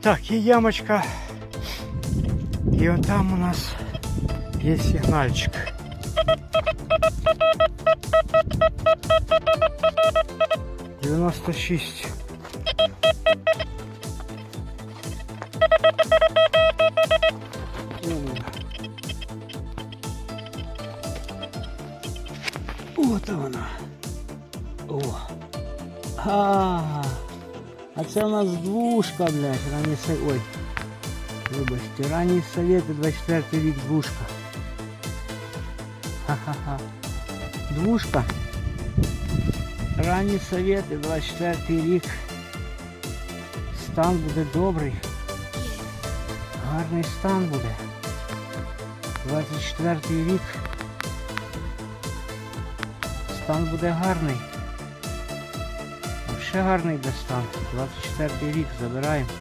Так, і ямочка. І он там у нас є сигнальчик. Девяносто шесть. От вона. О. А, а це у нас двушка, блядь, ранні со... Ой. Вибачте, ранні совєти 24 рік двушка. Ха-ха-ха. Двушка. Ранні совєти 24 рік. Стан буде добрий. Гарний стан буде. 24 рік. Стан буде гарний. Ще гарний де стан. 24 рік забираємо.